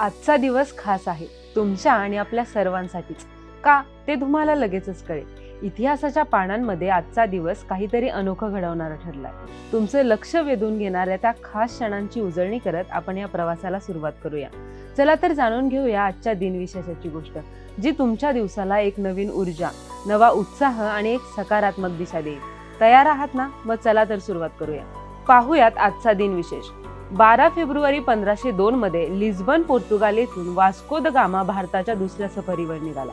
आजचा दिवस खास आहे तुमच्या आणि आपल्या सर्वांसाठीच. का? ते तुम्हाला लगेचच कळेल. इतिहासाच्या पानांमध्ये आजचा दिवस काहीतरी अनोखं घडवणारा ठरलाय. तुमचं लक्ष वेधून घेणाऱ्या त्या खास क्षणांची उजळणी करत आपण या प्रवासाला सुरुवात करूया. चला तर जाणून घेऊया आजच्या दिनविशेषाची गोष्ट जी तुमच्या दिवसाला एक नवीन ऊर्जा नवा उत्साह आणि एक सकारात्मक दिशा देईल. तयार आहात ना? मग चला तर सुरुवात करूया. पाहूयात आजचा दिनविशेष. बारा फेब्रुवारी पंधराशे दोन मध्ये लिस्बन पोर्तुगाल येथून वास्को द गामा भारताच्या दुसऱ्या सफरीवर निघाला.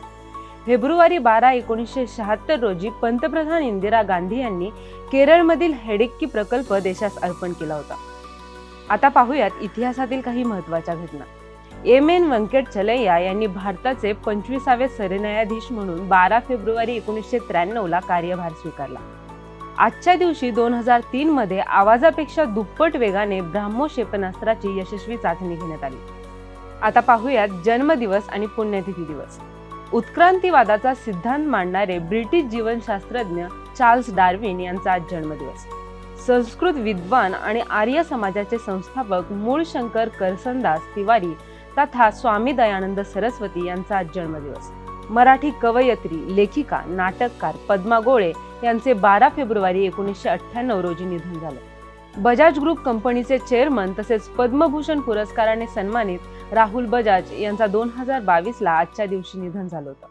फेब्रुवारी बारा एकोणीसशे शहात्तर रोजी पंतप्रधान इंदिरा गांधी यांनी केरळमधील हेडेक्की प्रकल्प देशास अर्पण केला होता. आता पाहूयात इतिहासातील काही महत्त्वाच्या घटना. एम एन व्यंकट चलैया यांनी भारताचे पंचवीसावे सरन्यायाधीश म्हणून बारा फेब्रुवारी एकोणीसशे त्र्याण्णवला कार्यभार स्वीकारला. आजच्या दिवशी दोन हजार तीन मध्ये आवाजापेक्षा दुप्पट वेगाने ब्राह्मो क्षेपणास्त्राची यशस्वी चाचणी घेण्यात आली. आता पाहूयात जन्मदिवस आणि पुण्यतिथी दिवस. उत्क्रांतीवादाचा सिद्धांत मांडणारे ब्रिटिश जीवनशास्त्रज्ञ चार्ल्स डार्विन यांचा आज जन्मदिवस. संस्कृत विद्वान आणि आर्य समाजाचे संस्थापक मूळ शंकर करसनदास तिवारी तथा स्वामी दयानंद सरस्वती यांचा आज जन्मदिवस. मराठी कवयत्री लेखिका नाटककार पद्मा गोळे यांचे बारा फेब्रुवारी एकोणीसशे अठ्ठ्याण्णव रोजी निधन झालं. बजाज ग्रुप कंपनीचे चेअरमन तसेच पद्मभूषण पुरस्काराने सन्मानित राहुल बजाज यांचा दोन हजार बावीसला आजच्या दिवशी निधन झालं होतं.